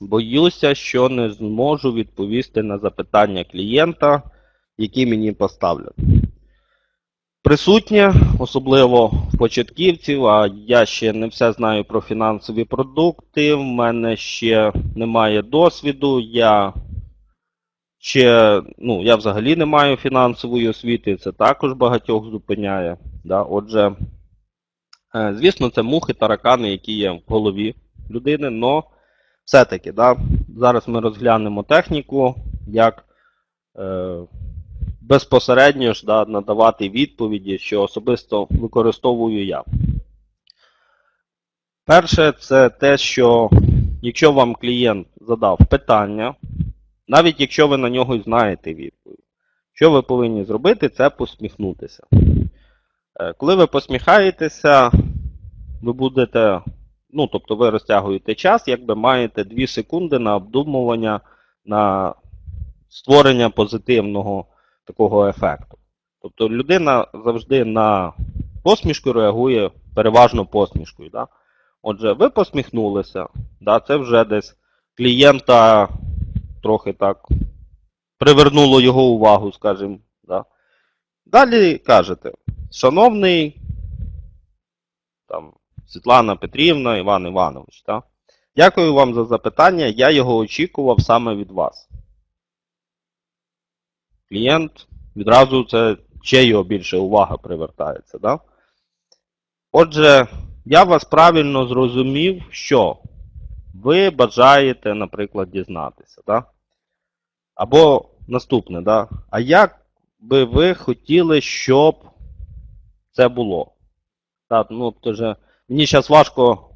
Боюся, що не зможу відповісти на запитання клієнта, які мені поставлять. Присутнє, особливо в початківців, а я ще не все знаю про фінансові продукти, в мене ще немає досвіду, я ще, ну, я взагалі не маю фінансової освіти, це також багатьох зупиняє. Да? Отже, е, звісно, це мухи, таракани, які є в голові людини, але все-таки, да, зараз ми розглянемо техніку, як е, безпосередньо ж да, надавати відповіді, що особисто використовую я. Перше, це те, що якщо вам клієнт задав питання, навіть якщо ви на нього знаєте відповідь, що ви повинні зробити, це посміхнутися. Е, Коли ви посміхаєтеся, ви будете, ну, тобто ви розтягуєте час, якби маєте 2 секунди на обдумування, на створення позитивного такого ефекту. Тобто людина завжди на посмішку реагує переважно посмішкою. Да? Отже, ви посміхнулися, да, це вже десь клієнта трохи так привернуло його увагу, скажімо. Да. Далі кажете, шановний там, Світлана Петрівна, Іван Іванович, да? дякую вам за запитання, я його очікував саме від вас. Клієнт відразу це ще його більше увага привертається. Да? Отже, я вас правильно зрозумів, що ви бажаєте, наприклад, дізнатися. Да? Або наступне, да? а як би ви хотіли, щоб це було? Так, ну, то же, мені зараз важко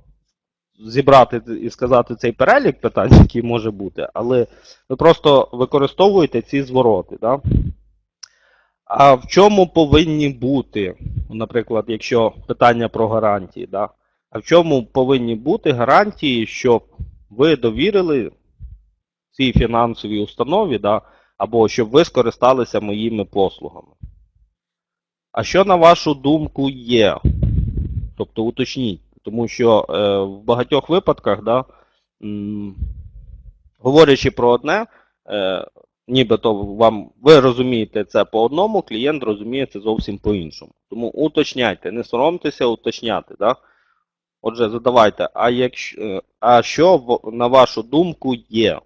зібрати і сказати цей перелік питань, який може бути, але ви просто використовуєте ці звороти. Да? А в чому повинні бути, наприклад, якщо питання про гарантії, да? а в чому повинні бути гарантії, щоб ви довірили цій фінансовій установі, да? або щоб ви скористалися моїми послугами? А що, на вашу думку, є? Тобто уточніть, тому що е, в багатьох випадках, да, м, говорячи про одне, е, нібито вам ви розумієте це по одному, клієнт розуміє це зовсім по-іншому. Тому уточняйте, не соромтеся уточняти. Да? Отже, задавайте, а, якщо, е, а що, на вашу думку, є?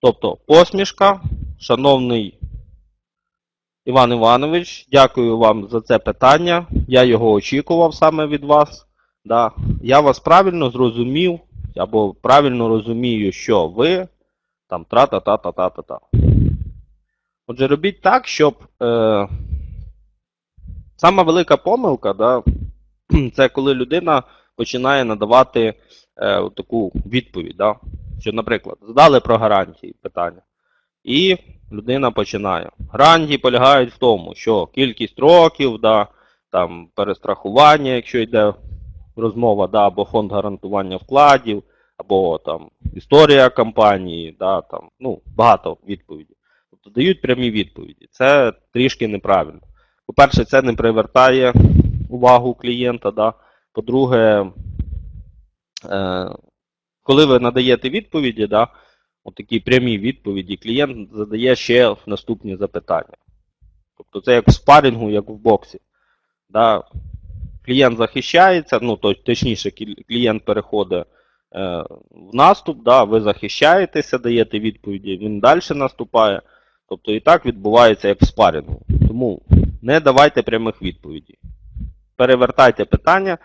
Тобто, посмішка, шановний Іван Іванович, дякую вам за це питання. Я його очікував саме від вас. Да. Я вас правильно зрозумів, або правильно розумію, що ви там тра-та-та-та-та-та-та. Отже, робіть так, щоб е, сама велика помилка, да, це коли людина починає надавати е, таку відповідь. Да, що, наприклад, задали про гарантії питання. І людина починає. Гарантії полягають в тому, що кількість років, да, там, перестрахування, якщо йде розмова, да, або фонд гарантування вкладів, або там історія компанії, да, там, ну, багато відповідей. Тобто дають прямі відповіді. Це трішки неправильно. По-перше, це не привертає увагу клієнта. Да. По-друге, е, коли ви надаєте відповіді, да, отакі прямі відповіді, клієнт задає ще наступні запитання. Тобто це як в спарінгу, як в боксі. Да? Клієнт захищається, ну то- точніше, клієнт переходить е, в наступ, да? ви захищаєтеся, даєте відповіді, він далі наступає. Тобто і так відбувається як в спарінгу. Тому не давайте прямих відповідей. Перевертайте питання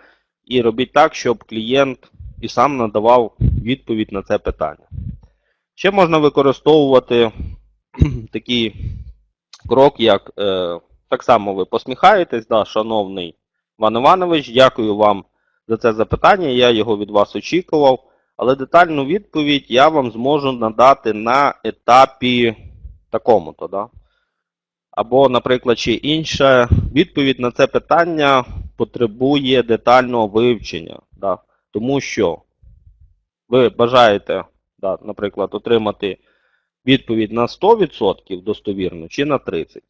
і робіть так, щоб клієнт і сам надавав відповідь на це питання. Ще можна використовувати такий крок, як е, так само ви посміхаєтесь, да, шановний Іван Іванович, дякую вам за це запитання, я його від вас очікував, але детальну відповідь я вам зможу надати на етапі такому-то. Да? Або, наприклад, чи інша відповідь на це питання потребує детального вивчення, да? тому що ви бажаєте да, наприклад, отримати відповідь на 100% достовірну чи на 30%.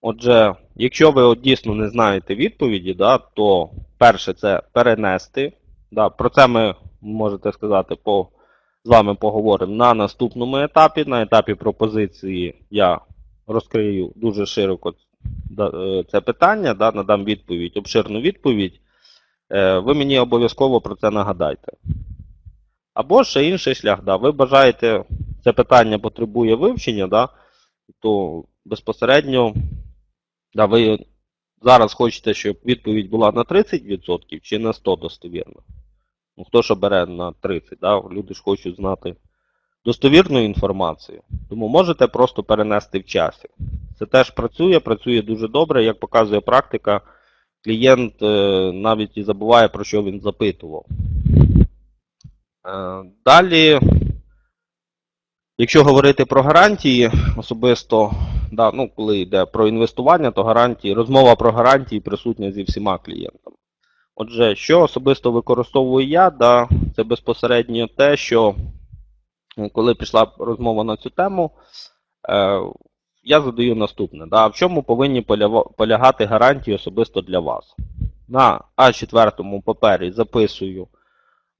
Отже, якщо ви от дійсно не знаєте відповіді, да, то перше це перенести Да, про це ми можете сказати по, з вами поговоримо на наступному етапі. На етапі пропозиції я розкрию дуже широко е, це питання, да, надам відповідь, обширну відповідь. Е, Ви мені обов'язково про це нагадайте. Або ще інший шлях, да, ви бажаєте, це питання потребує вивчення, да, то безпосередньо да, ви зараз хочете, щоб відповідь була на 30% чи на 100% достовірно. Ну, хто що бере на 30, да? люди ж хочуть знати достовірну інформацію. Тому можете просто перенести в часі. Це теж працює, працює дуже добре, як показує практика, клієнт е, навіть і забуває, про що він запитував. Е, Далі, якщо говорити про гарантії, особисто, да, ну, коли йде про інвестування, то гарантії, розмова про гарантії присутня зі всіма клієнтами. Отже, що особисто використовую я, да, це безпосередньо те, що е, коли пішла розмова на цю тему, е, я задаю наступне. Да, в чому повинні полягати гарантії особисто для вас? На А4 папері записую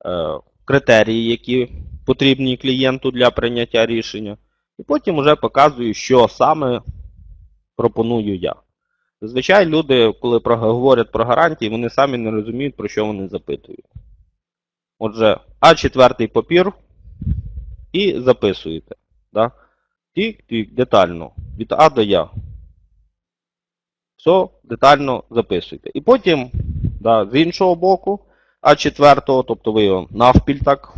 е, критерії, які потрібні клієнту для прийняття рішення, і потім вже показую, що саме пропоную я. Зазвичай люди, коли говорять про гарантії, вони самі не розуміють, про що вони запитують. Отже, А4 папір і записуєте. Да? Тік-тік, детально. Від А до Я. Все детально записуйте. І потім, да, з іншого боку, А4, тобто ви його навпіль так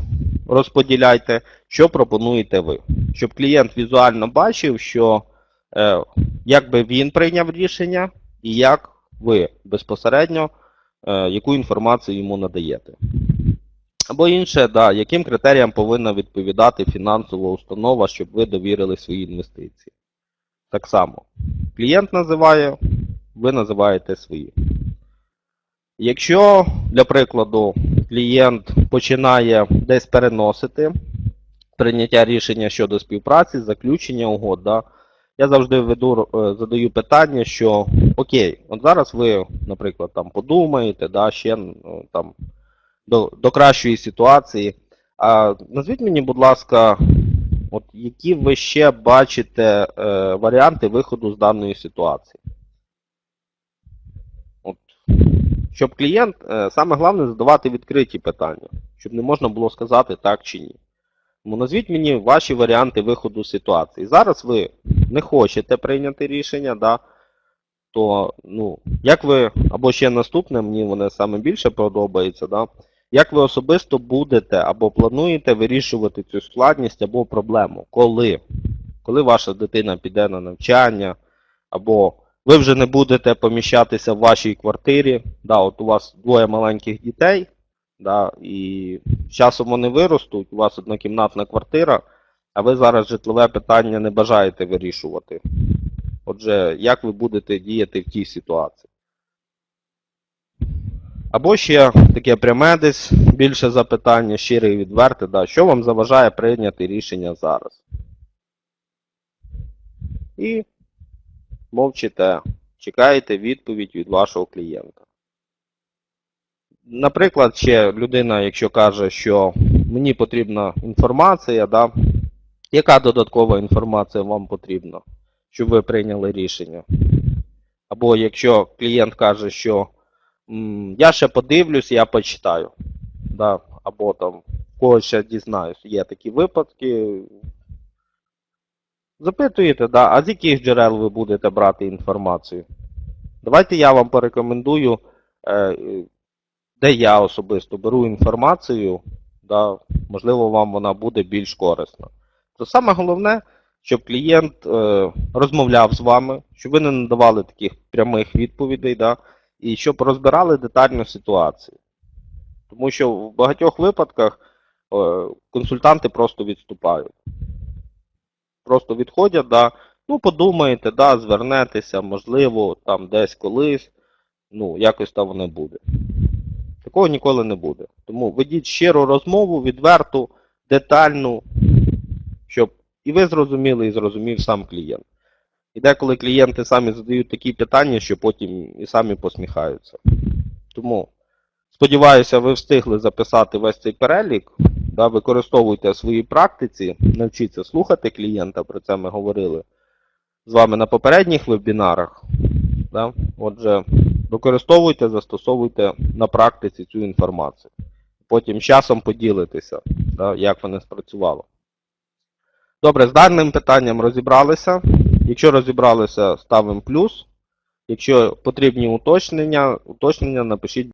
розподіляйте, що пропонуєте ви. Щоб клієнт візуально бачив, що е, як би він прийняв рішення і як ви безпосередньо е, яку інформацію йому надаєте. Або інше, да, яким критеріям повинна відповідати фінансова установа, щоб ви довірили свої інвестиції. Так само. Клієнт називає, ви називаєте свої. Якщо, для прикладу, клієнт починає десь переносити прийняття рішення щодо співпраці, заключення угод, да, я завжди веду, е, задаю питання, що окей, от зараз ви, наприклад, там подумаєте, да, ще ну, там, до, до кращої ситуації. А назвіть мені, будь ласка, от які ви ще бачите е, варіанти виходу з даної ситуації? От, щоб клієнт, е, саме головне задавати відкриті питання, щоб не можна було сказати так чи ні. Тому назвіть мені ваші варіанти виходу з ситуації. Зараз ви не хочете прийняти рішення, да, то, ну, як ви, або ще наступне, мені воно саме більше подобається, да, як ви особисто будете або плануєте вирішувати цю складність або проблему? Коли? Коли ваша дитина піде на навчання, або ви вже не будете поміщатися в вашій квартирі, да, от у вас двоє маленьких дітей, да, і з часом вони виростуть, у вас однокімнатна квартира, а ви зараз житлове питання не бажаєте вирішувати. Отже, як ви будете діяти в тій ситуації? Або ще таке пряме десь більше запитання, щире і відверте, да, що вам заважає прийняти рішення зараз? І мовчите, чекаєте відповідь від вашого клієнта. Наприклад, ще людина, якщо каже, що мені потрібна інформація, да, яка додаткова інформація вам потрібна, щоб ви прийняли рішення? Або якщо клієнт каже, що Я ще подивлюсь, я почитаю. Да, або там когось ще дізнаюсь. Є такі випадки. Запитуєте, да, а з яких джерел ви будете брати інформацію? Давайте я вам порекомендую, е, де я особисто беру інформацію, да, можливо, вам вона буде більш корисна. То саме головне, щоб клієнт е, розмовляв з вами, щоб ви не надавали таких прямих відповідей, да, і щоб розбирали детально ситуацію. Тому що в багатьох випадках е, консультанти просто відступають. Просто відходять, да, ну подумаєте, да, звернетеся, можливо, там десь колись, ну, якось там воно буде. Такого ніколи не буде. Тому ведіть щиру розмову, відверту, детальну, щоб і ви зрозуміли, і зрозумів сам клієнт. І деколи клієнти самі задають такі питання, що потім і самі посміхаються. Тому Сподіваюся, ви встигли записати весь цей перелік. Да, використовуйте в своїй практиці, навчіться слухати клієнта, про це ми говорили з вами на попередніх вебінарах. Да? Отже, використовуйте, застосовуйте на практиці цю інформацію. Потім часом поділитеся, да, як вони спрацювало. Добре, з даним питанням розібралися. Якщо розібралися, ставимо плюс. Якщо потрібні уточнення, уточнення напишіть